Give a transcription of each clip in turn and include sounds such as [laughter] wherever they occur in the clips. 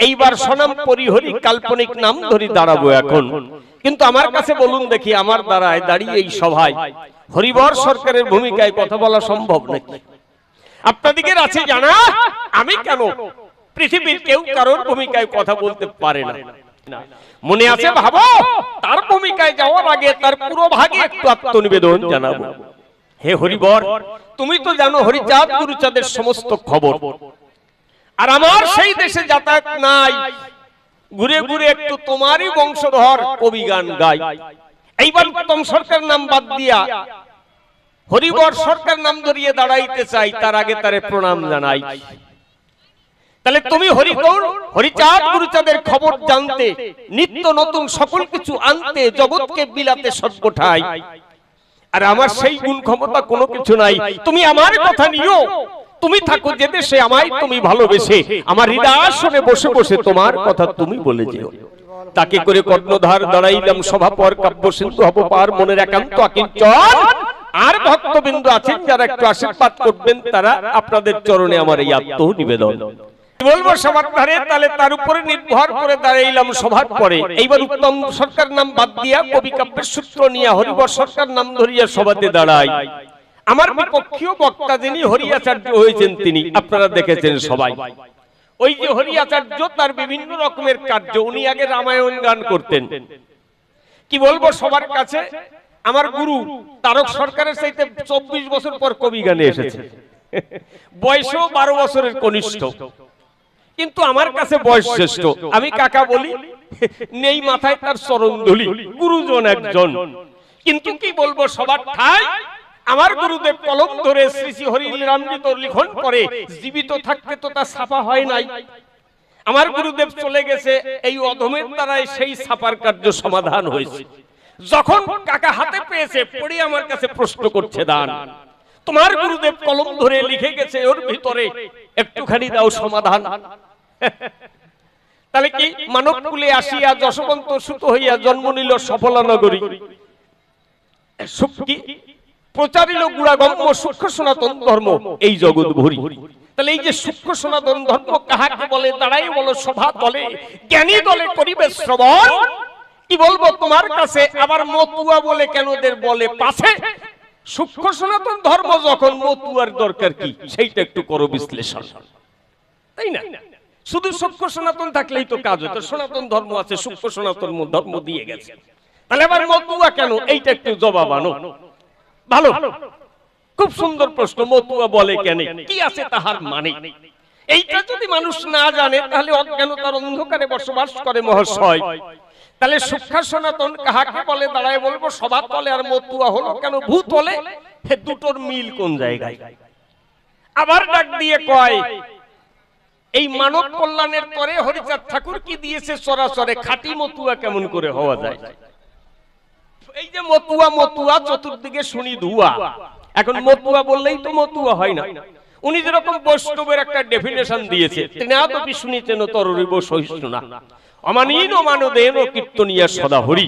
এইবার সনাম পরিহরি কাল্পনিক নাম ধরি দাঁড়াবো এখন। কিন্তু আমার কাছে বলুন দেখি আমার দ্বারায় দাঁড়িয়ে এই সভায় হরিবর সরকারের ভূমিকায় কথা বলা সম্ভব নাকি? আপনাদিকে আছে জানা? আমি কেন? পৃথিবীর কেউ কারোর ভূমিকায় কথা বলতে পারে না। মনে আছে ভাবো? তার ভূমিকায় যাওয়ার আগে তার পুরো ভাগে একটু আত্মনিবেদন জানাব। হে হরিবর তুমি তো জানো হরিচাঁদ গুরুচাঁদের সমস্ত খবর। আর আমার সেই দেশে যাতায়াত নাই। ঘুরে ঘুরে একটু তোমারই বংশধর কবি গান গাই। এইবার উত্তম সরকার নাম বাদ দিয়া হরিবর সরকার নাম ধরিয়ে দাঁড়াইতে চাই, তার আগে তারে প্রণাম জানাই। তাহলে তুমি হরিগৌর হরিচাঁদ গুরুচাঁদের খবর জানতে, নিত্য নতুন সকল কিছু আনতে, জগৎকে বিলাতে সর্বঠাই আর আমার সেই গুণ ক্ষমতা কোনো কিছু নাই। তুমি আমার কথা নিও। তুমি থাকো যে দেশে আমায় তুমি ভালোবেসে। আমার হৃদয়াসনে বসে বসে তোমার কথা তুমি বলে যেও তাকে করে কর্ণধার দাঁড়াইলাম সভা পর কাব্য সিন্ধু হব পার মনের একান্ত আকিঞ্চন। আর ভক্তবিন্দু আছেন যারা একটু আশীর্বাদ করবেন, তারা আপনাদের চরণে আমার এই আত্ম নিবেদন বলব সবার ধারে তাহলে তার উপরে নির্ভর করে দাঁড়াইলাম সভার পরে। এইবার উত্তম সরকার নাম বাদ দিয়া কবি কাব্যের সূত্র নিয়ে হরিবর সরকার নাম ধরিয়া সভাতে দাঁড়ায় আমার বিপক্ষীয় বক্তা যিনি হরিয়াচার্য হয়েছেন তিনি, আপনারা দেখেছেন সবাই। ওই যে হরিয়াচার্য, তার বিভিন্ন রকমের কার্য, উনি আগে রামায়ণ গান করতেন। কি বলব সবার কাছে? আমার গুরু, তারক সরকারের চাইতে চব্বিশ বছর পর কবি গানে এসেছে। বয়সও বারো বছরের কনিষ্ঠ। কিন্তু আমার কাছে বয়স শ্রেষ্ঠ। আমি কাকা বলি, নেই মাথায় তার চরণ ধুলি গুরুজন একজন। কিন্তু কি বলব সবার ঠাই? আমার গুরুদেব কলম ধরে শ্রী শ্রী হরি রামজিত লিখন করে, জীবিত থাকতে তো তা ছাপা হয় নাই। আমার গুরুদেব চলে গেছে, এই অধমের দ্বারাই সেই ছাপার কার্য সমাধান হয়েছে। যখন কাকা হাতে পেয়েছে, পড়ে আমার কাছে প্রশ্ন করছে, দান, তোমার গুরুদেব কলম ধরে লিখে গেছে ওর ভিতরে, একটুখানি দাও সমাধান। [laughs] তাহলে কি মানব কুলে আসিয়া যশবন্ত সুত হইয়া জন্ম নিল সফলা নগরী প্রচারিল গুড়াগম্য সূক্ষ্ম সনাতন ধর্ম, এই জগৎ ভরি। তাহলে এই যে সূক্ষ্ম সনাতন ধর্ম কাহাকে বলে দাঁড়াই বলো, সভা দলে, জ্ঞানী দলে করিবে শ্রবণ। কি বলব তোমার কাছে? আবার মতুয়া বলে কেন ওদের বলে পাশে সূক্ষ্ম সনাতন ধর্ম যখন মতুয়ার দরকার কি? সেইটা একটু করো বিশ্লেষণ। তাই না? শুধু সূক্ষ্ম সনাতন থাকলেই তো কাজ হতো। সনাতন ধর্ম আছে, সূক্ষ্ম সনাতন ধর্ম দিয়ে গেছে। তাহলে আবার মতুয়া কেন? এইটা একটু জবাব আনো। ভালো। খুব সুন্দর প্রশ্ন মতুয়া বলে কেন? কি আছে তাহার মানে? এইটা যদি মানুষ না জানে তাহলে অজ্ঞানতার অন্ধকারে বসবাস করে মহাশয়। তাহলে সুখ্যা সনাতন কাহাকে বলে দাঁড়ায় বলব সবার তলে আর মতুয়া হলো কেন? ভূত হলে? হে দুটোর মিল কোন জায়গায়? আবার ডাক দিয়ে কয় এই মানব কল্যাণের পরে হরিচাঁদ ঠাকুর কি দিয়েছে? সরাসরে খাঁটি মতুয়া কেমন করে হওয়া যায়? এই যে মতুয়া মতুয়া চতুর্দিকে শুনি ধুয়া। এখন মতুয়া বললেই তো মতুয়া হয় না। উনি যেরকম বৈষ্ণবের একটা ডেফিনেশন দিয়েছে শুনিতেন তররিব সহিষ্ণু না। অমানীন মানদেন কীর্তনিয়া সদা হরি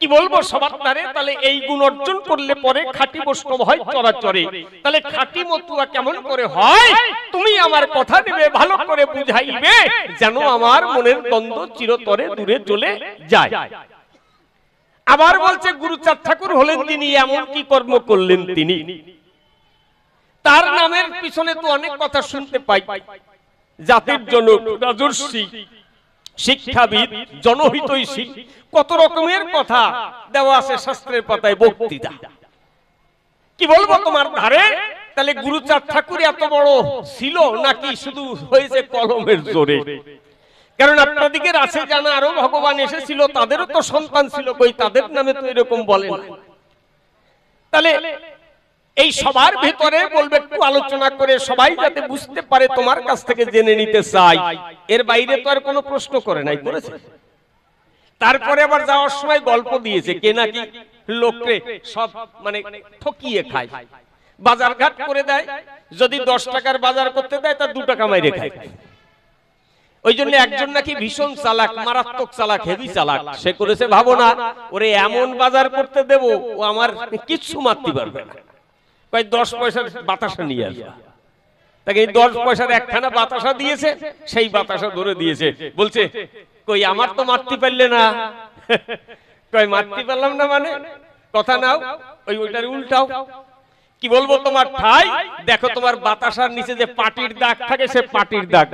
কি বলব সবার তারে তাহলে এই গুণ অর্জন করলে পরে খাঁটি বৈষ্ণব হয় চরাচরে। তাহলে খাঁটি মতুয়া কেমন করে হয়? তুমি আমার কথা নেবে ভালো করে বুঝাইবে যেন আমার মনের দ্বন্দ্ব চিরতরে দূরে চলে যায়। আবার বলছে গুরুচাঁদ ঠাকুর হলেন তিনি, এমন কি কর্ম করলেন তিনি? তার নামের পিছনে তো অনেক কথা শুনতে পাই। জাতির জনক, রাজর্ষি, শিক্ষাবিদ, জনহিতৈষী, কত রকমের কথা দেওয়া আছে শাস্ত্রের পাতায় বক্তৃতা। কি বলব তোমার ধারে? তাহলে গুরুচাঁদ ঠাকুর এত বড় ছিল নাকি শুধু হয়েছে কলমের জোরে? কারণ আপনাদিকে আছে জানা আরও ভগবান এসেছিল, তাদেরও তো সন্তান ছিল কই, তাদের নামে তো এরকম বলে না তাহলে এই সবার ভেতরে বলবে, একটু আলোচনা করে সবাই যাতে বুঝতে পারে তোমার কাছ থেকে জেনে নিতে চাই। এর বাইরে তো আর কোনো প্রশ্ন করে নাই, করেছে। তারপরে আবার যাওয়ার সময় গল্প দিয়েছে, কে নাকি লোককে সব মানে ঠকিয়ে খায়। বাজার ঘাট করে দেয়, যদি দশ টাকার বাজার করতে দেয়, তা দু টাকা মাইরে খায়। ওই জন্য একজন নাকি ভীষণ চালাক মারাত্মক চালাক হেভি চালাক। সে করেছে ভাবো না ওরে এমন বাজার করতে দেব ও আমার কিচ্ছু মারতে পারবে না। কয় দশ পয়সার বাতাসা নিয়ে আসবা তাকে দশ পয়সার একখানা বাতাসা দিয়েছে সেই বাতাসা ধরে দিয়েছে। বলছে কই আমার তো মারতে পারলে না। কই মারতে পারলাম না মানে? কথা নাও ওই ওইটার উল্টাও। কি বলব তোমার ঠাই? দেখো তোমার বাতাসার নিচে যে পাটির দাগ থাকে সে পাটির দাগ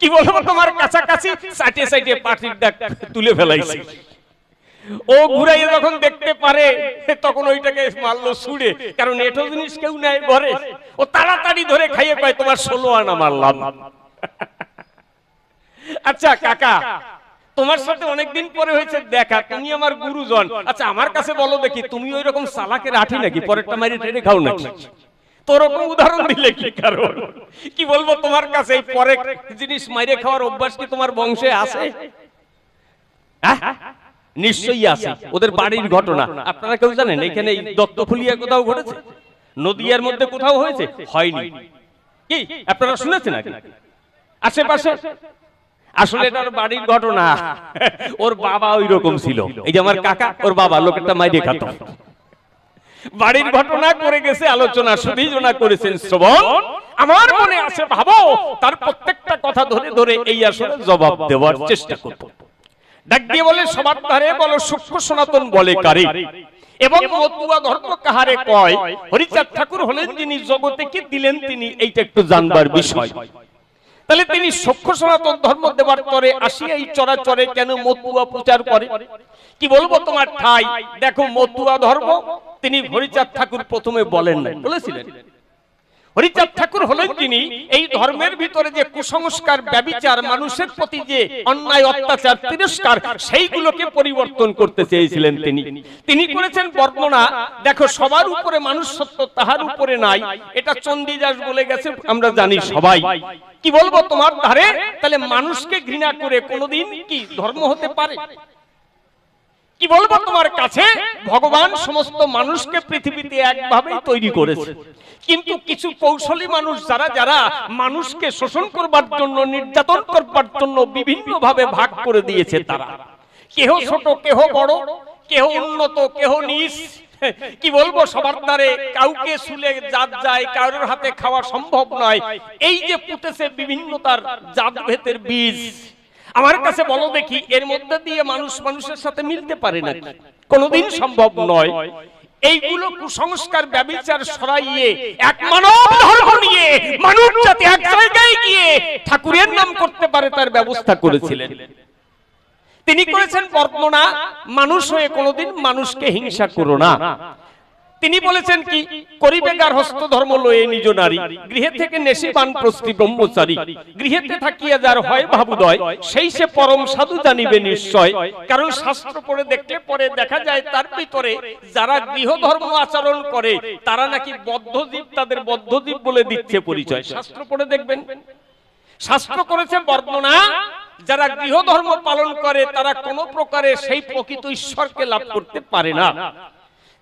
কি বলব তোমার কাছাকাছি? সাইটে সাইটে পাটির দাগ তুলে ফেলাইছে। ও ঘুরাইয়ে যখন দেখতে পারে তখন ওইটাকে মারলো ছুড়ে। কারণ এটো জিনিস কেউ নেয় ঘরে। ও তাড়াতাড়ি ধরে খাইয়ে পায় তোমার ষোলো আনা মারলাম। আচ্ছা কাকা, তোমার সাথে অনেকদিন পরে হয়েছে দেখা। তুমি আমার গুরুজন। আচ্ছা আমার কাছে বলো দেখি, তুমি ওই রকম সালাকে রাঠি নাকি? পরেরটা মারি টেনে খাও নাকি? এই হ্যাঁ? আপনারা কেউ জানেন? এখানে দত্তফুলিয়া কোথাও ঘটেছে? নদিয়ার মধ্যে কোথাও হয়েছে? হয়নি। কি? আপনারা শুনেছেন আশেপাশে? আসলে এটার বাড়ির ঘটনা। ওর বাবা ওই রকম ছিল। এই যে আমার কাকা, ওর বাবা, লোকেরটা মাইরে খাত। বাড়ির ঘটনা করে গেছে আলোচনা সুবিজনা করেছেন শ্রবণ। আমার মনে আছে ভাবো তার প্রত্যেকটা কথা ধরে ধরে এই আসলে জবাব দেওয়ার চেষ্টা করব। ডাক দিয়ে বলে সবার ধারে বলো সূক্ষ্ম সনাতন বলে কারে। এবং মতুয়া ধর্ম কাহারে কয় হরিচাঁদ ঠাকুর হলেন যিনি জগতে কি দিলেন তিনি এইটা একটু জানবার বিষয়। তাহলে তিনি সক্ষ সনাতন ধর্ম দেবার পরে আসিয়া এই চরাচরে কেন মতুয়া প্রচার করে? কি বলব তোমার ঠাই? দেখো, মতুয়া ধর্ম তিনি হরিচাঁদ ঠাকুর প্রথমে বলেন নাই, বলেছিলেন। হরিচাঁদ ঠাকুর হলেন যিনি এই ধর্মের ভিতরে যে কুসংস্কার, ব্যবিচার, মানুষের প্রতি যে অন্যায়, অত্যাচার, তিরস্কার, সেইগুলোকে পরিবর্তন করতে চেয়েছিলেন তিনি। তিনি করেছেন বর্ণনা, দেখো, সবার উপরে মানুষ সত্য তাহার উপরে নাই, এটা চণ্ডীদাস বলে গেছে, আমরা জানি সবাই। কি বলব তোমার ধারে? তাহলে মানুষকে ঘৃণা করে কোনোদিন কি ধর্ম হতে পারে? কি বলব তোমার কাছে? ভগবান সমস্ত মানুষকে পৃথিবীতে একভাবেই তৈরি করেছে। কিন্তু কিছু কৌশলী মানুষ যারা যারা মানুষকে শোষণ করবার জন্য, নির্যাতন করবার জন্য বিভিন্ন ভাবে ভাগ করে দিয়েছে তারা। কেহ ছোট, কেহ বড়, কেহ উন্নত, কেহ নিচ কি বলব, সবার দ্বারে কাউকে শুলে জাত যায়, কারোর হাতে খাওয়া সম্ভব নয়। এই যে পুঁতেছে বিভিন্ন তার জাত ভেতের বীজ, আমার কাছে বলো দেখি, এর মধ্যে দিয়ে মানুষ মানুষের সাথে মিলতে পারে না কোনোদিন সম্ভব নয়। এইগুলো কুসংস্কার, ব্যবচার সরাইয়ে, এক মানব ধর্ম নিয়ে মানুষ যাতে এক জায়গায় গিয়ে ঠাকুরের নাম করতে পারে, তার ব্যবস্থা করেছিলেন। তিনি করেছেন বর্ণনা, মানুষ হয়ে কোনোদিন মানুষকে হিংসা করো না। তিনি বলেছেন কি করিবেগার হস্ত ধর্ম লয়ে নিজ নারী, গৃহে থেকে নেশি পান প্রস্তি ব্রহ্মচারী। গৃহেতে থাকিয়া যার হয় ভাবুদয়, সেই সে পরম সাধু জানিবে নিশ্চয়। কারণ শাস্ত্র পড়ে দেখলে পরে দেখা যায় তার ভিতরে যারা গৃহ ধর্ম আচরণ করে, তারা নাকি বদ্ধজীব, তাদের বদ্ধজীব বলে দিচ্ছে পরিচয়। শাস্ত্র পড়ে দেখবেন। শাস্ত্র করেছে বর্ণনা, যারা গৃহ ধর্ম পালন করে, তারা কোনো প্রকারে সেই প্রকৃত ঈশ্বরকে লাভ করতে পারে না।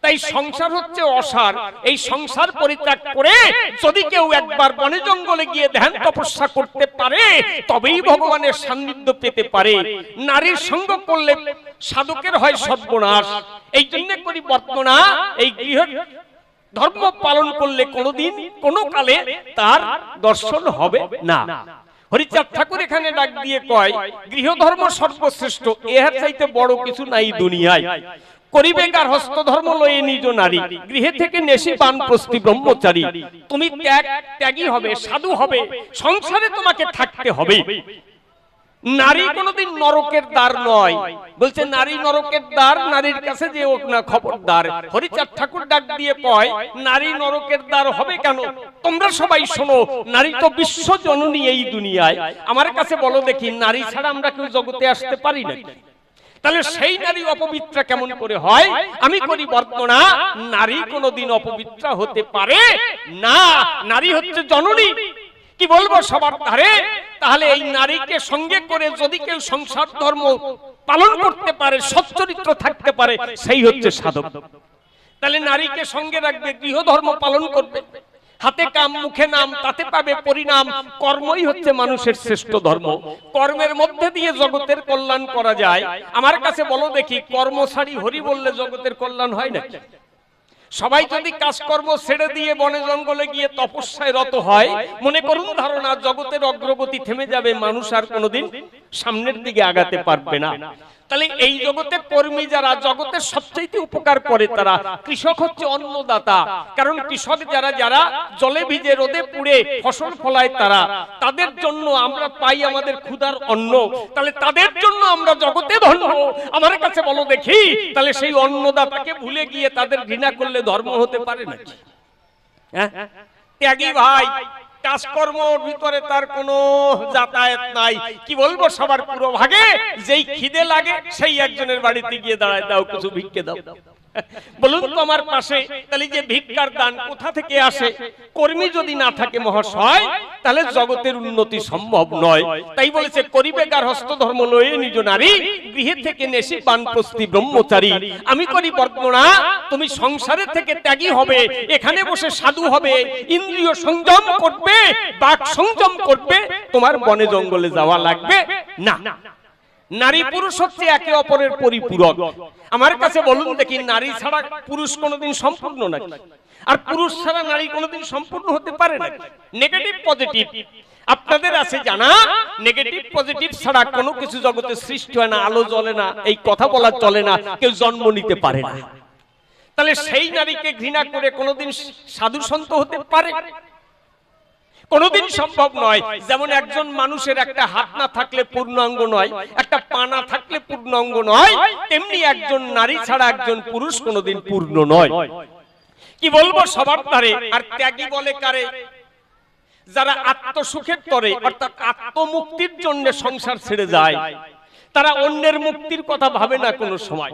তাই সংসার হচ্ছে অসার। এই সংসার পরিত্যাগ করে যদি কেউ একবার বনে জঙ্গলে গিয়ে ধ্যান তপস্যা করতে পারে, তবেই ভগবানের সান্নিধ্য পেতে পারে। নারীর সঙ্গ করলে সাধকের হয় সর্বনাশ। এই জন্য করি বর্তনা এই গৃহ ধর্ম পালন করলে কোনোদিন কোনো কালে তার দর্শন হবে না। হরিচাঁদ ঠাকুর এখানে ডাক দিয়ে কয়, গৃহধর্ম সর্বশ্রেষ্ঠ, এহার চাইতে বড় কিছু নাই দুনিয়ায়। করিবেকার হস্ত ধর্ম লয়ে নিজ নারী, গৃহে থেকে নেশি পান প্রস্তি ব্রহ্মচারী। তুমি ত্যাগ, ত্যাগী হবে, সাধু হবে, সংসারে তোমাকে থাকতে হবে। নারী কোনোদিন নরকের দ্বার নয়। বলছে, নারী নরকের দ্বার, নারীর কাছে যে হোক না, খবরদার। হরিচাঁদ ঠাকুর ডাক দিয়ে কয়, নারী নরকের দ্বার হবে কেন? তোমরা সবাই শোনো, নারী তো বিশ্ব জননী এই দুনিয়ায়। আমার কাছে বলো দেখি, নারী ছাড়া আমরা কেউ জগতে আসতে পারি না তাহলে সেই নারী অপবিত্রা কেমন করে হয়? আমি করি বর্ণনা নারী কোনোদিন অপবিত্রা হতে পারে না। নারী হচ্ছে জননী। কি বলব সবার ধারে? তাহলে এই নারীকে সঙ্গে করে যদি কেউ সংসার ধর্ম পালন করতে পারে, সচ্চরিত্র থাকতে পারে, সেই হচ্ছে সাধক। তাহলে নারীকে সঙ্গে রাখবে গৃহ ধর্ম পালন করবে। হাতে কাম, মুখে নাম, তাতে পাবে পরিণাম, কর্মই হচ্ছে মানুষের শ্রেষ্ঠ ধর্ম। কর্মের মধ্যে দিয়ে জগতের কল্যাণ করা যায়। আমার কাছে বলো দেখি, কর্মসারী হরি বললে জগতের কল্যাণ হয় না? সবাই যদি কাজকর্ম ছেড়ে দিয়ে বনে জঙ্গলে গিয়ে তপস্যায় রত হয়, মনে করুন ধারণা, জগতের অগ্রগতি থেমে যাবে, মানুষ আর কোনোদিন সামনের দিকে আগাতে পারবে না। তাহলে এই জগতে কর্মী যারা, জগতের সবচেয়ে উপকার করে তারা কৃষক হচ্ছে অন্নদাতা। কারণ কৃষক যারা যারা জলে ভিজে রোদে পুড়ে ফসল ফলায় তারা, তাদের জন্য আমরা পাই আমাদের ক্ষুধার অন্ন। তাহলে তাদের জন্য আমরা জগতে ধন্য। আমার কাছে বলো দেখি, তাহলে সেই অন্নদাতাকে ভুলে গিয়ে তাদের ঘৃণা করলে ধর্ম হতে পারে নাকি? হ্যাঁ? ত্যাগী ভাই কাজকর্ম ভিতরে তার কোনো যাতায়াত নাই। কি বলব সবার পুরো ভাগে? যেই খিদে লাগে, সেই একজনের বাড়িতে গিয়ে দাঁড়ায়, দাও, কিছু ভিক্ষে দাও। বলুন তো আমার পাশে, তাহলে যে ভিক্ষার দান কোথা থেকে আসে? কর্মী যদি না থাকে মহাশয়, তাহলে জগতের উন্নতি সম্ভব নয়। তাই বলেছে করিবেকার হস্তধর্ম লয়ে নিজ নারী, গৃহে থেকে নেশি বানপ্রস্তি ব্রহ্মচারী। আমি করি বর্ণনা তুমি সংসারের থেকে ত্যাগী হবে, এখানে বসে সাধু হবে, ইন্দ্রিয় সংযম করবে, বাক সংযম করবে, তোমার বনে জঙ্গলে যাওয়া লাগবে। না। নারী পুরুষ হচ্ছে একে অপরের পরিপূরক। আমার কাছে বলুন দেখি, নারী ছাড়া পুরুষ কোনোদিন সম্পূর্ণ নাকি? আর পুরুষ ছাড়া নারী কোনোদিন সম্পূর্ণ হতে পারে না নেগেটিভ পজিটিভ আপনাদের আছে জানা? নেগেটিভ পজিটিভ ছাড়া কোনো কিছু জগতে সৃষ্টি হয় না, আলো জ্বলে না, এই কথা বলা চলে না, কেউ জন্ম নিতে পারে না। তাহলে সেই নারীকে ঘৃণা করে কোনোদিন সাধু সন্ত হতে পারে? কোনোদিন সম্ভব নয় যেমন একজন মানুষের একটা হাত না থাকলে পূর্ণাঙ্গ নয় একটা পা না থাকলে পূর্ণাঙ্গ নয় তেমনি একজন নারী ছাড়া একজন পুরুষ কোনোদিন পূর্ণ নয়। কি বলব সবার ধারে আর ত্যাগী বলে কারে? যারা আত্মসুখের তরে অর্থাৎ আত্মমুক্তির জন্য সংসার ছেড়ে যায়। তারা অন্যের মুক্তির কথা ভাবে না কোনো সময়।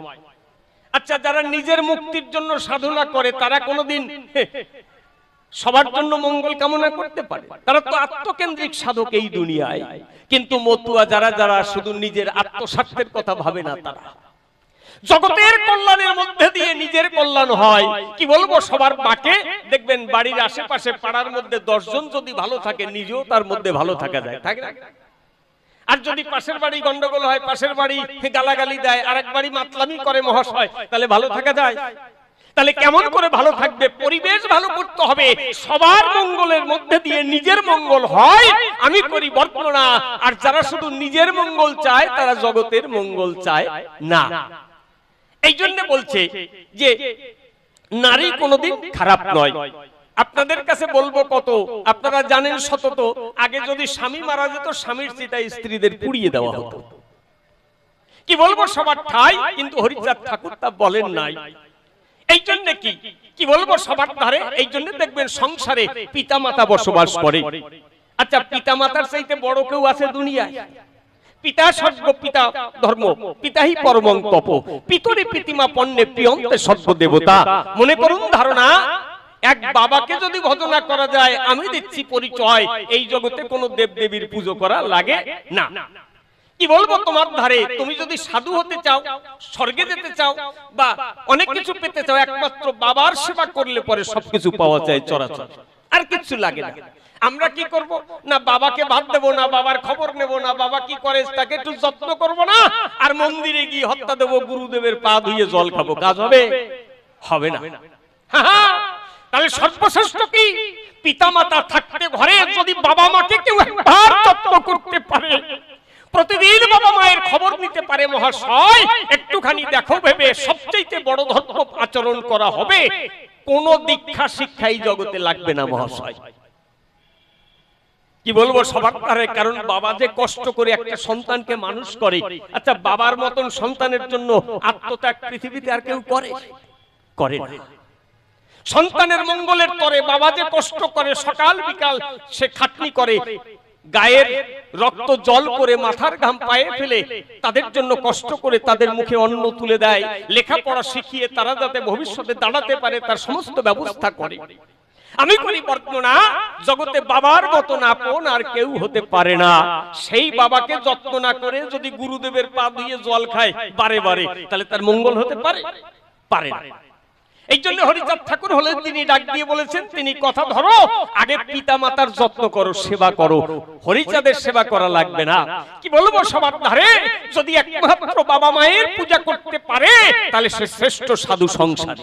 আচ্ছা যারা নিজের মুক্তির জন্য সাধনা করে তারা কোনোদিন সবার জন্য মঙ্গল কামনা করতে পারে। তারা তো আত্মকেন্দ্রিক সাধক এই দুনিয়ায়। কিন্তু মতুয়া যারা যারা শুধু নিজের আত্মস্বার্থের কথা ভাবে না তারা। জগতের কল্যাণের মধ্যে দিয়ে নিজের কল্যাণ হয়। কি বলব? সবার বাকে। দেখবেন বাড়ির আশেপাশে পাড়ার মধ্যে দশজন যদি ভালো থাকে, নিজেও তার মধ্যে ভালো থাকা যায়। থাকে আর যদি পাশের বাড়ি গন্ডগোল হয়, পাশের বাড়ি গালাগালি দেয় আর এক বাড়ি মাতলামি করে মহাশয়, তাহলে ভালো থাকা যায়। তাহলে কেমন করে ভালো থাকবে? পরিবেশ ভালো করতে হবে। সবার মঙ্গলের মধ্যে দিয়ে নিজের মঙ্গল হয় আমি করি বর্ণনা আর যারা শুধু নিজের মঙ্গল চায় তারা জগতের মঙ্গল চায় না। এই জন্য বলছে যে নারী কোনোদিন খারাপ নয়। আপনাদের কাছে বলব কত? আপনারা জানেন সতত? আগে যদি স্বামী মারা যেত স্বামীর চিতায় স্ত্রীদের পুড়িয়ে দেওয়া হতো। কি বলব? সবার ঠাই কিন্তু হরিচাঁদ ঠাকুর তা বলেন নাই। এই জন্য কি? কি বলব সবার ধারে? এই জন্য দেখবেন সংসারে বসবাস করে। আচ্ছা বড় কেউ আছে দুনিয়ায়? পিতা সর্ব পিতা ধর্ম পিতাহি পরমং তপ। পিতরি প্রীতিমা পণ্যে সর্ব দেবতা মনে করুন ধারণা, এক বাবাকে যদি ভজনা করা যায়, আমি দিচ্ছি পরিচয়। এই জগতে কোনো দেব দেবীর পুজো করা লাগে না। কি বলব তোমার ধারে? তুমি যদি সাধু হতে চাও, স্বর্গে যেতে চাও, বা অনেক কিছু পেতে চাও, একমাত্র বাবার সেবা করলে পরে সবকিছু পাওয়া যায় চরাচর। আর কিছু লাগে না। আমরা কি করব? না বাবাকে ভাত দেবো, না বাবার খবর নেব, না বাবা কি করে, তাকে একটু যত্ন করব না? আর মন্দিরে গিয়ে হত্যা দেবো, গুরুদেবের পা ধুয়ে জল খাব, কাজ হবে? হবে না। তাহলে সর্বশ্রেষ্ঠ কি? পিতামাতা থাকতে ঘরে যদি বাবা মাকে কেউ একবার যত্ন করতে পারে প্রতিদিন বাবা মায়ের খবর নিতে পারে মহাশয়। একটুখানি দেখো ভেবে সবচেয়ে বড় ধর্ম আচরণ করা হবে। কোন দীক্ষা শিক্ষাই জগতে লাগবে না মহাশয়। কি বলব সবার কারে কারণ বাবা যে কষ্ট করে একটা সন্তানকে মানুষ করে আচ্ছা বাবার মতন সন্তানের জন্য আত্মত্যাগ পৃথিবীতে আর কেউ করে? করে না। সন্তানের মঙ্গলের তরে বাবা যে কষ্ট করে, সকাল বিকাল সে খাটনি করে গায়ের রক্ত জল করে মাথার ঘাম পায়ে ফেলে তাদের জন্য কষ্ট করে তাদের মুখে অন্ন তুলে দেয়, লেখাপড়া শিখিয়ে তারা যাতে ভবিষ্যতে দাঁড়াতে পারে তার সমস্ত ব্যবস্থা করে। আমি করি বর্ণনা, জগতে বাবার মতন আপন আর কেউ হতে পারে না। সেই বাবাকে যত্ন না করে যদি গুরুদেবের পা দিয়ে জল খায় বারে বারে, তাহলে তার মঙ্গল হতে পারে? পারে না। এই জন্য হরিচাঁদ ঠাকুর হলেন, তিনি ডাক দিয়ে বলেছেন, তিনি কথা ধরো, আগে পিতা মাতার যত্ন করো, সেবা করো। হরিচাঁদের সেবা করা লাগবে না। কি বলব সবার ধারে? যদি একমাত্র বাবা মায়ের পূজা করতে পারে, তাহলে সে শ্রেষ্ঠ সাধু সংসার।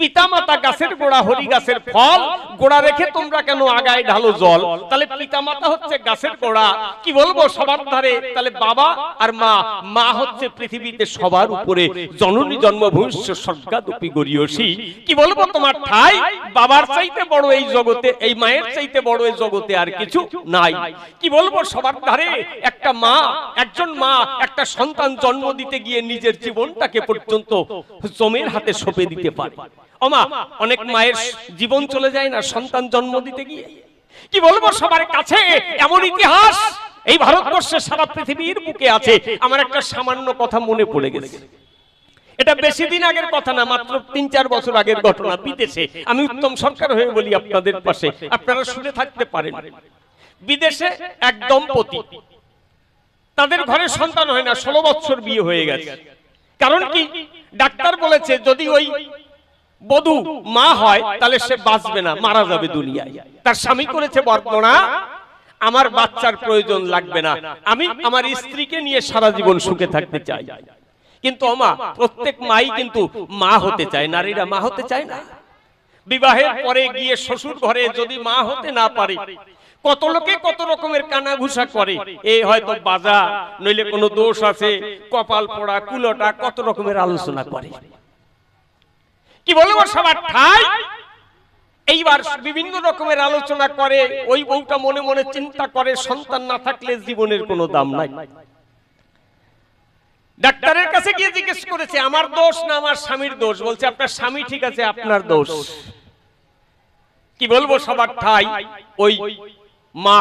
পিতামাতা গাছের গোড়া, হরি গাছের ফল, গোড়া রেখে তোমরা কেন আগায় ঢালো জল? তাহলে পিতামাতা হচ্ছে গাছের গোড়া। কি বলব সবার ধারে? তাহলে বাবা আর মা মা হচ্ছে পৃথিবীতে সবার উপরে। জননী জন্মভূষ্য স্বর্গাদপি গরিয়সী কি বলব তোমার ঠাই? বাবার চাইতে বড় এই জগতে, এই মায়ের চাইতে বড় এই জগতে আর কিছু নাই। কি বলব সবার ধারে? একটা মা, একজন মা, একটা সন্তান জন্ম দিতে গিয়ে নিজের জীবনটাকে পর্যন্ত জমের হাতে সঁপে দিতে পারে। ওমা অনেক মায়ের জীবন চলে যায় না সন্তান জন্ম দিতে গিয়ে। কি বলব সবার কাছে? এমন ইতিহাস। এই ভারতবর্ষে সারা পৃথিবীর বুকে আছে। আমার একটা সামান্য কথা মনে পড়ে গেছে। এটা বেশি দিন আগের কথা না মাত্র তিন চার বছর আগের ঘটনা বিদেশে। আমি উত্তম সরকার হয়ে বলি আপনাদের পাশে। আপনারা শুনে থাকতে পারেন। বিদেশে এক দম্পতি। তাদের ঘরে সন্তান হয় না ষোলো বছর বিয়ে হয়ে গেছে। কারণ কি? ডাক্তার বলেছে যদি ওই বধূ মা হয় তাহলে সে বাঁচবে না মারা যাবে দুনিয়ায়। তার স্বামী করেছে বর্ণনা আমার বাচ্চার প্রয়োজন লাগবে না। আমি আমার স্ত্রীকে নিয়ে সারা জীবন সুখে থাকতে চাই। কিন্তু মা প্রত্যেক মাই কিন্তু মা হতে চায় নারীরা মা হতে চায় না। বিবাহের পরে গিয়ে শ্বশুর ঘরে যদি মা হতে না পারে কত লোকে কত রকমের কানা ঘুষা করে এ হয়তো বাজা নইলে কোনো দোষ আছে কপাল পোড়া কুলোটা কত রকমের আলোচনা করে কি বলব, সবার ঠাই? এইবার বিভিন্ন রকমের আলোচনা করে, ওই বউটা মনে মনে চিন্তা করে, সন্তান না থাকলে জীবনের কোনো দাম নাই। ডাক্তারের কাছে গিয়ে জিজ্ঞেস করেছে, আমার দোষ না আমার স্বামীর দোষ? বলছে, আপনার স্বামী ঠিক আছে, আপনার দোষ। কি বলব, সবার ঠাই? ওই মা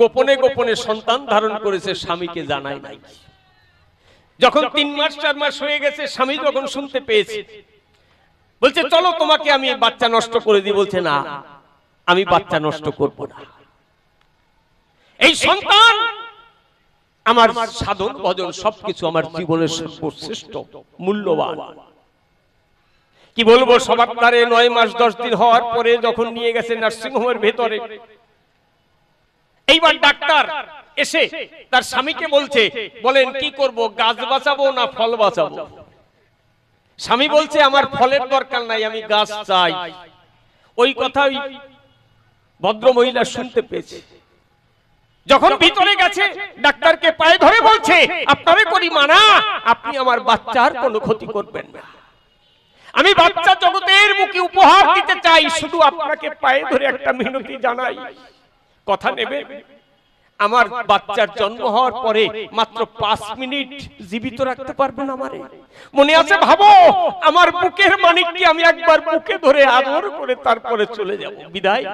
গোপনে গোপনে সন্তান ধারণ করেছে, স্বামীকে জানায় নাই। যখন তিন মাস, চার মাস হয়ে গেছে, স্বামী যখন শুনতে পেয়েছে বলছে, চলো তোমাকে আমি বাচ্চা নষ্ট করে দিই, বলছে, না, আমি বাচ্চা নষ্ট করব না। এই সন্তান আমার সাধন, ভজন সবকিছু আমার জীবনের সর্বশ্রেষ্ঠ, মূল্যবান। কি বলব, সবার দ্বারে নয় মাস দশ দিন হওয়ার পরে যখন নিয়ে গেছে নার্সিংহোমের ভেতরে, এইবার ডাক্তার এসে তার স্বামীকে বলছে, বলেন কি করব, গাছ বাঁচাবো না ফল বাঁচাবো? স্বামী বলছে আমার ফলের দরকার নাই আমি গাছ চাই। ওই কথা ওই ভদ্র মহিলা শুনতে পেয়েছে। যখন ভিতরে গেছে ডাক্তারকে পায়ে ধরে বলছে আপনারে করি মানা আপনি আমার বাচ্চার কোনো ক্ষতি করবেন না। আমি বাচ্চা জগতের মুখে উপহার দিতে চাই শুধু আপনাকে পায়ে ধরে একটা মিনতি জানাই। কথা নেবে? আমার বাচ্চার জন্ম হওয়ার পরে মাত্র পাঁচ মিনিট জীবিত রাখতে পারবেন আমারে। মনে আছে ভাবো আমার বুকের মানিককে আমি একবার বুকে ধরে আদর করে তারপরে চলে যাব। বিদায়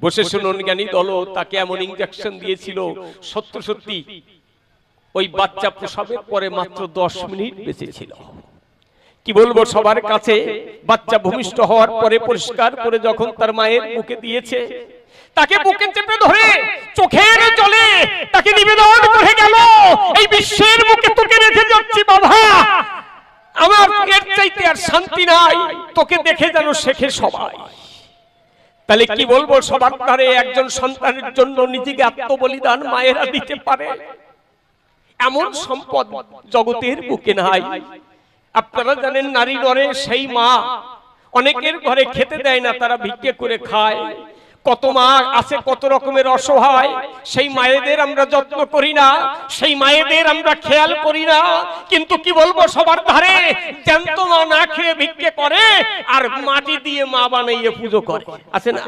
বসে শুনুন জ্ঞানী দল তাকে এমন ইঞ্জেকশন দিয়েছিল সত্য সত্যি ওই বাচ্চা প্রসবের পরে মাত্র দশ মিনিট বেঁচে ছিল কি বলব সবার কাছে বাচ্চা ভূমিষ্ঠ হওয়ার পরে পরিষ্কার করে যখন তার মায়ের বুকে দিয়েছে তাকে বুকে চেপে ধরে চোখের জলে তাকে নিবেদন করে গেল। এই বিশ্বের বুকে তোকে রেখে যাচ্ছি বাবা আমার এর চাইতে আর শান্তি নাই। তোকে দেখে যেন শেখে সবাই। তাহলে কি বলব সবার ধারে একজন সন্তানের জন্য নিজেকে আত্মবলিদান মায়েরা দিতে পারে। এমন সম্পদ জগতের বুকে নাই। আপনারা জানেন নারী নরে সেই মা। অনেকের ঘরে খেতে দেয় না তারা ভিক্ষে করে খায়। কত মা আছে, কত রকমের অসহায়। সেই মায়েদের আমরা যত্ন করি না, সেই মায়েদের আমরা খেয়াল করি না। কিন্তু কি বলব, সবার ধারে জ্যান্ত মা না খেয়ে ভিক্ষে করে আর মাটি দিয়ে মা বানাইয়ে পুজো করে। আছে না?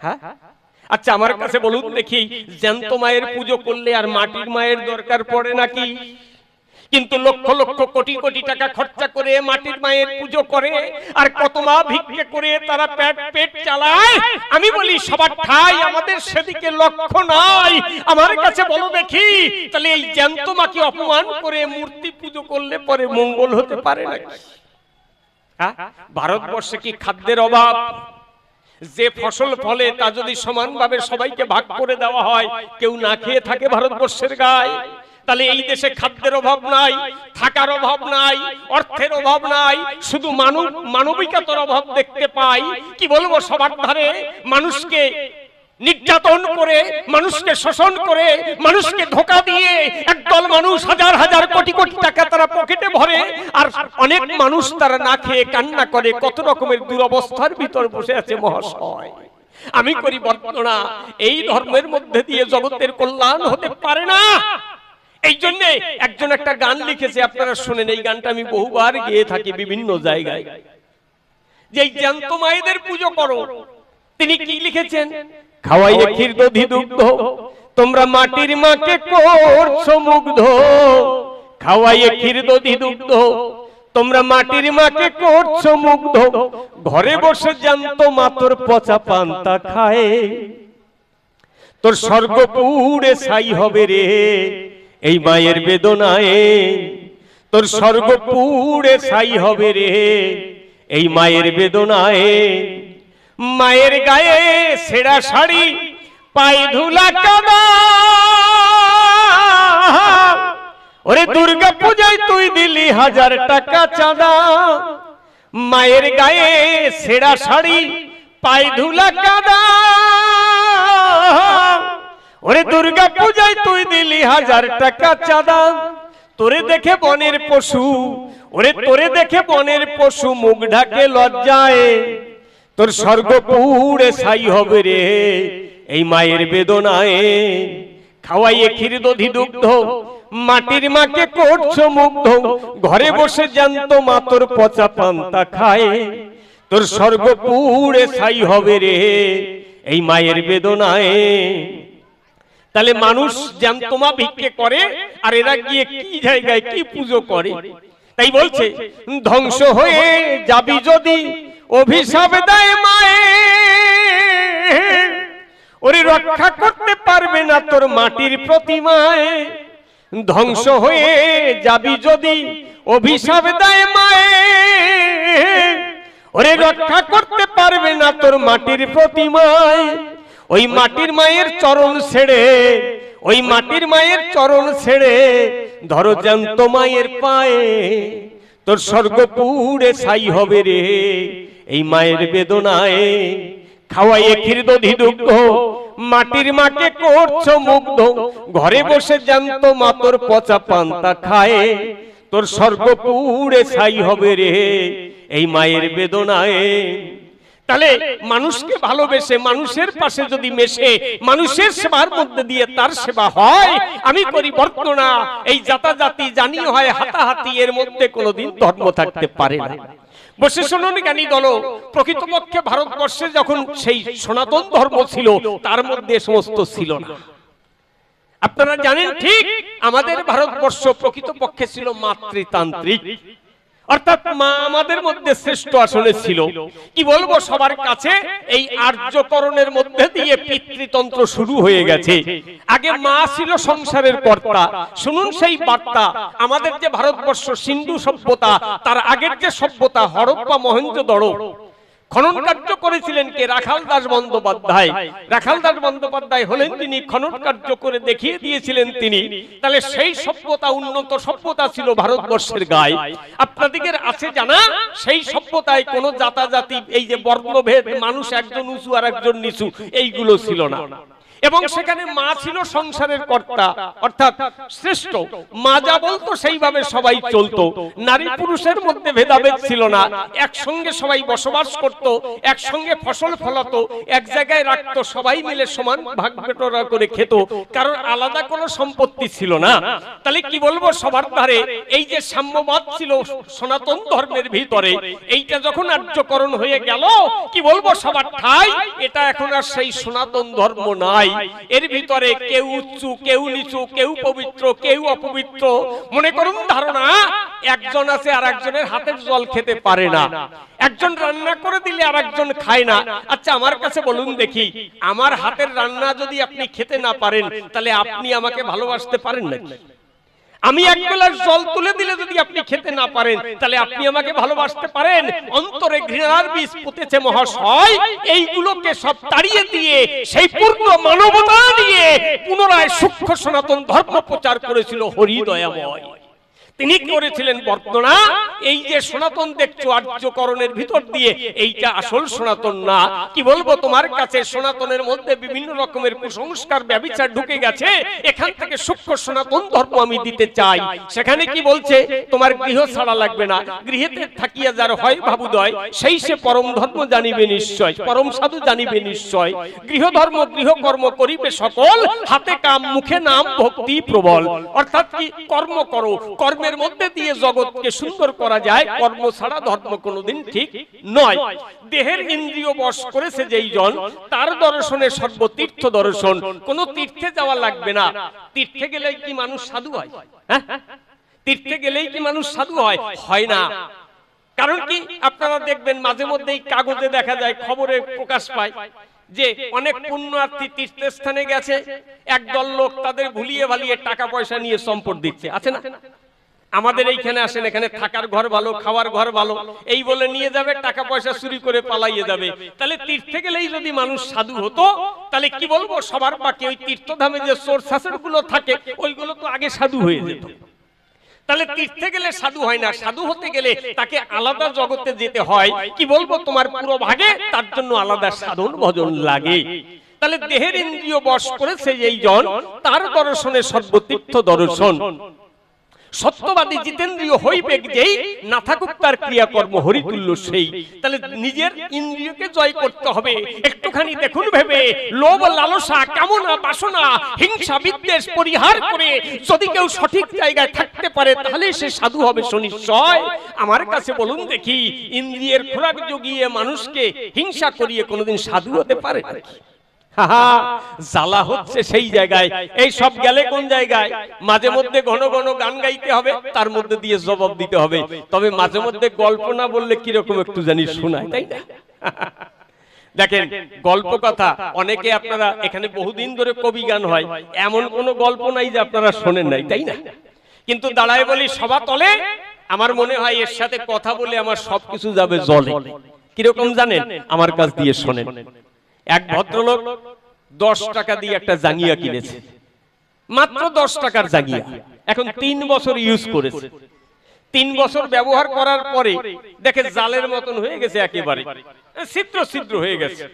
হ্যাঁ? আচ্ছা আমার কাছে বলুন দেখি, জ্যান্ত মায়ের পুজো করলে আর মাটির মায়ের দরকার পড়ে নাকি? কিন্তু লক্ষ লক্ষ কোটি কোটি টাকা খরচা করে মাটির মায়ের পুজো করে আর কত মা ভিক্ষে করে তারা পেট পেট চালায়। আমি বলি, সবার ঠাই আমাদের সেদিকে লক্ষ্য নাই। আমার কাছে বলো দেখি, তাহলে এই জ্যান্ত মাকে অপমান করে মূর্তি পুজো করলে পরে মঙ্গল হতে পারে নাকি? হ্যাঁ? ভারতবর্ষে কি খাদ্যের অভাব? যে ফসল ফলে তা যদি সমানভাবে সবাইকে ভাগ করে দেওয়া হয়, কেউ না খেয়ে থাকে ভারতবর্ষের গায়ে। তাহলে এই দেশে খাদ্যের অভাব নাই, থাকার অভাব নাই, অর্থের অভাব নাই, শুধু মানব, মানবিকতার অভাব দেখতে পাই। কি বলব সবার ধারে? মানুষকে নির্যাতন করে, মানুষকে শোষণ করে, মানুষকে ধোকা দিয়ে একদল মানুষ হাজার হাজার কোটি কোটি টাকা তারা পকেটে ভরে, আর অনেক মানুষ তারা না খেয়ে কান্না করে, কত রকমের দুরবস্থার ভিতর বসে আছে মহাশয়। আমি করি বর্ণনা, এই ধর্মের মধ্যে দিয়ে জগতের কল্যাণ হতে পারে না। এই জন্য একজন একটা গান লিখেছে, আপনারা শুনেন, এই গানটা আমি বহুবার গেয়ে থাকি বিভিন্ন জায়গায়। যে জ্যান্ত মায়েদের পুজো করো, তিনি কি লিখেছেন? খাওয়াইয়ে ক্ষীর দধি দুগ্ধ তোমরা মাটির মাকে করছ মুগ্ধ। খাওয়াইয়ে ক্ষীর দধি দুগ্ধ তোমরা মাটির মাকে করছ মুগ্ধ। ঘরে বসে জ্যান্ত মাতর পচা পান্তা খায়। তোর স্বর্গ পুড়ে ছাই হবে রে। এই মায়ের বেদনায় তোর স্বর্গ পুড়ে ছাই হবে রে। এই মায়ের বেদনায় মায়ের গায়ে সেরা শাড়ি, পায়ে ধুলা কাদা। ওরে দুর্গা পূজায় তুই দিলি হাজার টাকা চাঁদা। মায়ের গায়ে সেরা শাড়ি, পায়ে ধুলা কাদা। ওরে দুর্গা পূজায় তুই দিলি হাজার টাকা চাঁদা। তোরে দেখে বনের পশু, ওরে তোরে দেখে বনের পশু মুখ ঢাকে লজ্জায়। তোর স্বর্গ পুড়ে ছাই হবে রে, এই মায়ের বেদনায়। খাওয়াইয়ে ক্ষীর দধি দুগ্ধ, মাটির মাকে করছ মুগ্ধ। ঘরে বসে জানতো মা তোর পচা পান্তা খায়। তোর স্বর্গ পুড়ে ছাই হবে রে, এই মায়ের বেদনায়। তাহলে মানুষ জ্যান্তমা ভিক্ষে করে আর এরা গিয়ে কি জায়গায় কি পুজো করে? তাই বলছে ধ্বংস হয়ে যাবি যদি অভিশাপ দেয় মায়ে। ওরে রক্ষা করতে পারবে না তোর মাটির প্রতিমায় ধ্বংস হয়ে যাবি যদি অভিশাপ দেয় মায়ে। ওরে রক্ষা করতে পারবে না তোর মাটির প্রতিমায়। ওই মাটির মায়ের চরণ ছেড়ে, ওই মাটির মায়ের চরণ ছেড়ে ধরো জ্যান্ত মায়ের পায়ে তোর স্বর্গ পুড়ে ছাই হবে রে। এই মায়ের বেদনায় খাওয়াইয়ে ক্ষীর দধি দুগ্ধ মাটির মাকে করছ মুগ্ধ, ঘরে বসে জ্যান্ত মাতর পচা পান্তা খায়, তোর স্বর্গ পুড়ে ছাই হবে রে। এই মায়ের বেদনায় তাহলে মানুষকে ভালোবেসে মানুষের পাশে যদি মেশে মানুষের সেবার মধ্যে দিয়ে তার সেবা হয়। আমি করি বর্তনা। এই জাতাজাতি জানি হয় হাতাহাতি এর মধ্যে কোনোদিন ধর্ম থাকতে পারে না। বসে শুনুন জ্ঞানী দল প্রকৃতপক্ষে ভারতবর্ষে যখন সেই সনাতন ধর্ম ছিল তার মধ্যে সমস্ত ছিল না। আপনারা জানেন ঠিক আমাদের ভারতবর্ষ প্রকৃতপক্ষে ছিল মাতৃতান্ত্রিক। অর্থাৎ মা আমাদের মধ্যে শ্রেষ্ঠ আসলে ছিল। কি বলব? সবার কাছে এই আর্যকরণের মধ্যে দিয়ে পিতৃতন্ত্র শুরু হয়ে গেছে। আগে মা ছিল সংসারের কর্তা। শুনুন সেই বার্তা। আমাদের যে ভারতবর্ষ সিন্ধু সভ্যতা, তার আগের যে সভ্যতা, হরপ্পা মহেঞ্জোদড়ো খনন কার্য করেছিলেন কে? রাখাল দাস বন্দ্যোপাধ্যায়। রাখাল দাস বন্দ্যোপাধ্যায় হলেন তিনি, খনন কার্য করে দেখিয়ে দিয়েছিলেন তিনি। তাহলে সেই সভ্যতা, উন্নত সভ্যতা ছিল ভারতবর্ষের গায়ে। আপনাদের আছে জানা? সেই সভ্যতায় কোন জাতাজাতি, এই যে বর্ণভেদ মানুষ একজন উঁচু আর একজন নিচু, এইগুলো ছিল না। এবং সেখানে মা ছিল সংসারের কর্তা অর্থাৎ শ্রেষ্ঠ। মা যা বলতো সেইভাবে সবাই চলতো। নারী পুরুষের মধ্যে ভেদাভেদ ছিল না। একসঙ্গে সবাই বসবাস করত একসঙ্গে ফসল ফলাতো এক জায়গায় রাখতো সবাই মিলে সমান ভাগ বেটরা করে খেত। কারণ আলাদা কোনো সম্পত্তি ছিল না। তাহলে কি বলব? সবার ধারে এই যে সাম্যবাদ ছিল সনাতন ধর্মের ভিতরে এইটা যখন আর্যকরণ হয়ে গেল কি বলব? সবার ঠাই এটা এখন আর সেই সনাতন ধর্ম নাই এর ভিতরে কেউ উঁচু কেউ নিচু, কেউ পবিত্র, কেউ অপবিত্র। মনে করুন ধারণা, একজন আছে আর একজনের হাতের জল খেতে পারে না। একজন রান্না করে দিলে আর একজন খায় না। আচ্ছা আমার কাছে বলুন দেখি, আমার হাতের রান্না যদি আপনি খেতে না পারেন, তাহলে আপনি আমাকে ভালোবাসতে পারেন নাকি? আমি এক গ্লাস জল তুলে দিলে যদি আপনি খেতে না পারেন, তাহলে আপনি আমাকে ভালোবাসতে পারেন। অন্তরে ঘৃণার বীজ পুঁতেছে মহাশয়। এইগুলোকে সব তাড়িয়ে দিয়ে, সেই পূর্ণ মানবতা নিয়ে পুনরায় সূক্ষ্ম সনাতন ধর্ম প্রচার করেছিল হরিদয়াময়। তিনি করেছিলেন বর্ণনা, এই যে সনাতন দেখছ আর্যকরণের ভিতর দিয়ে, এইটা আসল সনাতন না। কি বলব তোমার কাছে? সনাতনের মধ্যে বিভিন্ন রকমের কুসংস্কার, ব্যবিচার ঢুকে গেছে। এখান থেকে সূক্ষ্ম সনাতন ধর্ম আমি দিতে চাই। সেখানে কি বলছে? তোমার গৃহ ছাড়া লাগবে না। গৃহেতে থাকিয়া যার হয় ভাবুদয়, সেই সে পরম ধর্ম জানিবে নিশ্চয়, পরম সাধু জানিবে নিশ্চয়। গৃহ ধর্ম, গৃহ কর্ম করিবে সকল, হাতে কাম, মুখে নাম, ভক্তি প্রবল। অর্থাৎ কি? কর্ম করো। কর্মের মধ্যে দিয়ে জগৎকে সুন্দর করা যায়, কর্ম ছাড়া ধর্ম কোনোদিন ঠিক নয়। দেহের ইন্দ্রিয় বশ করেছে যেই জন, তার দর্শনে সর্বতীর্থ দর্শন, কোন তীর্থে যাওয়া লাগবে না। তীর্থে গেলে কি মানুষ সাধু হয়? হ্যাঁ? তীর্থে গেলেই কি মানুষ সাধু হয়? হয় না। কারণ কি? আপনারা দেখবেন মাঝে মধ্যেই কাগজে দেখা যায়, খবরে প্রকাশ পায় যে অনেক পুণ্যার্থী তীর্থস্থানে গেছে, একদল লোক তাদের ভুলিয়ে ভালিয়ে টাকা পয়সা নিয়ে সম্পদ দিচ্ছে। আছে না? আমাদের এইখানে আসেন, এখানে থাকার ঘর ভালো, খাওয়ার ঘর ভালো, এই বলে নিয়ে যাবে, টাকা পয়সা চুরি করে পালাইয়ে যাবে। তাহলে তীর্থে গেলেই যদি মানুষ সাধু হতো, তাহলে কি বলব, সবার বাকি ওই তীর্থধামে যে সোরগুলো থাকে, ওইগুলো তো আগে সাধু হয়ে যেত। তাহলে তীর্থে গেলে সাধু হয় না, সাধু হতে গেলে তাকে আলাদা জগতে যেতে হয়। কি বলব, তোমার পুরো ভাগে তার জন্য আলাদা সাধন ভজন লাগে। তাহলে দেহের ইন্দ্রিয় বশ করেছে এই জন, তার দর্শনে সর্বতীর্থ দর্শন। সত্যবাদী জিতেন্দ্রিয় হইবে যেই? না থাকুক তার ক্রিয়াকর্ম হরিতুল্য সেই। তাহলে নিজের ইন্দ্রিয়কে জয় করতে হবে। একটুখানি দেখুন ভেবে, লোভ, লালসা, কামনা, বাসনা, হিংসা, বিদ্বেষ পরিহার করে যদি কেউ সঠিক জায়গায় থাকতে পারে, তাহলে সে সাধু হবে সুনিশ্চয়। আমার কাছে বলুন দেখি, ইন্দ্রিয়ের খোরাক জগিয়ে মানুষকে হিংসা করিয়ে কোনোদিন সাধু হতে পারে নাকি? জ্বালা হচ্ছে সেই জায়গায়। এই সব গেলে কোন জায়গায়? মাঝে মধ্যে ঘন ঘন গান গাইতে হবে, তার মধ্যে দিয়ে জবাব দিতে হবে। তবে মাঝে মধ্যে গল্প না বললে কীরকম একটু জানি শোনায়, তাই না? দেখেন, গল্প কথা, অনেকে আপনারা এখানে বহুদিন ধরে কবি গান হয়, এমন কোন গল্প নাই যে আপনারা শোনেন নাই, তাই না? কিন্তু দাঁড়ায় বলি, সভা তলে আমার মনে হয় এর সাথে কথা বলে আমার সবকিছু যাবে জলে। কীরকম জানেন? আমার কাছ দিয়ে শোনেন। এক ভদ্রলোক দশ টাকা দিয়ে একটা জাঙ্গিয়া কিনেছে। মাত্র দশ টাকার জাঙ্গিয়া। এখন তিন বছর ইউজ করেছে। তিন বছর ব্যবহার করার পরে দেখে জালের মতন হয়ে গেছে একেবারে। ছিদ্র ছিদ্র হয়ে গেছে।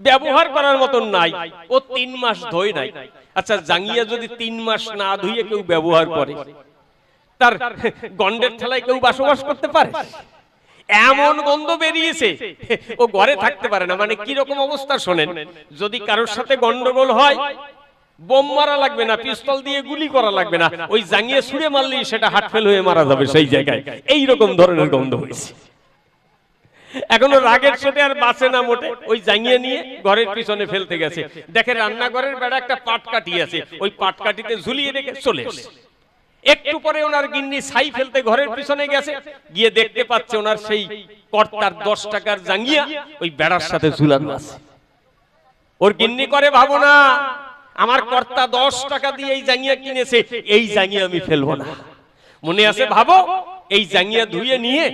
ব্যবহার করার মতন নাই। ও তিন মাস ধোয় নাই। আচ্ছা জাঙ্গিয়া যদি তিন মাস না ধুয়ে কেউ ব্যবহার করে, তার গন্ডের ঠেলায় কেউ বসবাস করতে পারে? এমন গন্ধ বেরিয়েছে। ও ঘরে থাকতে পারে না। মানে কি রকম অবস্থা শোনেন? যদি কারোর সাথে গন্ডগোল হয়, বোম মারা লাগবে না, পিস্তল দিয়ে গুলি করা লাগবে না, ওই জাঙ্গিয়ে ছুঁড়ে মারলেই সেটা হাটফেল হয়ে মারা যাবে সেই জায়গায়। এই রকম ধরনের গন্ধ হয়েছে। এখনও রাগের সাথে আর বাঁচে না মোটে। ওই জাঙ্গিয়ে নিয়ে ঘরের পিছনে ফেলতে গেছে। দেখে রান্নাঘরের বেড়া একটা পাট কাটি আছে। ওই পাট কাটিতে ঝুলিয়ে রেখে চলে এসেছে। একটু পরে ওনার গিন্নি ছাই ফেলতে ঘরের পিছনে গেছে, গিয়ে দেখতে পাচ্ছে ওনার সেই কর্তার দশ টাকার জাঙ্গিয়া ওই বেড়ার সাথে ঝুলানো আছে। ওর গিন্নি করে, ভাবো না, আমার কর্তা দশ টাকা দিয়ে এই জাঙ্গিয়া কিনেছে, এই জাঙ্গিয়া আমি ফেলব না। মনে আছে, ভাবো, এই জাঙ্গিয়া ধুয়ে নিয়ে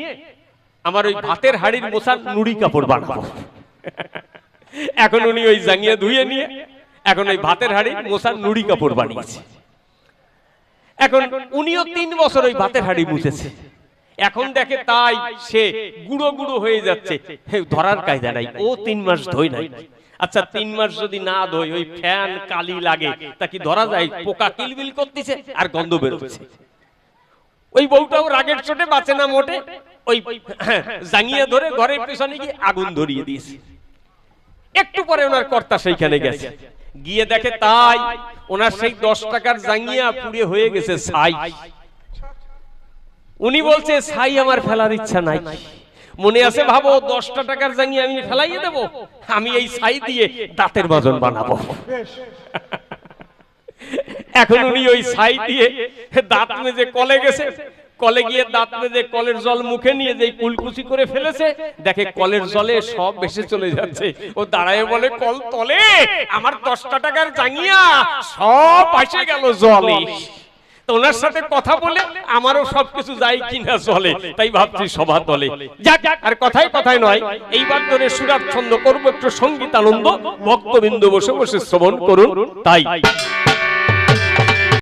আমার ওই ভাতের হাড়ির মোশার নুড়ি কাপড় বানাবো। এখন উনি ওই জাঙ্গিয়া ধুয়ে নিয়ে, এখন ওই ভাতের হাড়ির মোশার নুড়ি কাপড় বানিয়েছে। এখন উনিও তিন বছর ওই ভাতের হাড়ি বুঝেছে এখন দেখে তাই সে গুঁড়ো গুঁড়ো হয়ে যাচ্ছে। ধরার কায়দা নাই ও তিন মাস ধোয় নাই। আচ্ছা তিন মাস যদি না ধোয় ওই ফ্যান কালি লাগে তা কি ধরা যায়? পোকা কিলবিল করতেছে আর গন্ধ বেরোচ্ছে। ওই বউটাও রাগের চোটে বাঁচে না মোটে ওই হ্যাঁ, ধরে ঘরের পিছনে গিয়ে আগুন ধরিয়ে দিয়েছে। একটু পরে ওনার কর্তা সেইখানে গেছে। গিয়ে দেখে তাই ওনার সেই দশ টাকার জাঙ্গিয়া পুড়ে হয়ে গেছে ছাই। উনি বলছে ছাই আমার ফেলার ইচ্ছা নাই। মনে আছে ভাবো দশটা টাকার জাঙ্গিয়া আমি ফেলাইয়ে দেব। আমি এই ছাই দিয়ে দাঁতের বাজন বানাবো। এখন উনি ওই ছাই দিয়ে দাঁত মেজে কলে গেছে। কলে গিয়ে দাঁত মেজে কলের জল মুখে নিয়ে যে কুলকুচি করে ফেলেছে, দেখে কলের জলে সব ভেসে চলে যাচ্ছে। ও দাঁড়ায় বলে, কল তলে, আমার দশটা টাকার জাঙ্গিয়া সব আসে গেল জলে। ওনার সাথে কথা বলে, আমারও সবকিছু যায় কিনা চলে তাই ভাবছি সভা তলে। যাক, আর কথাই কথাই নয়, এইবার ধরে সুরার ছন্দ করব, একটু সংগীত আনন্দ ভক্তবিন্দু বসে বসে শ্রবণ করুন, তাই।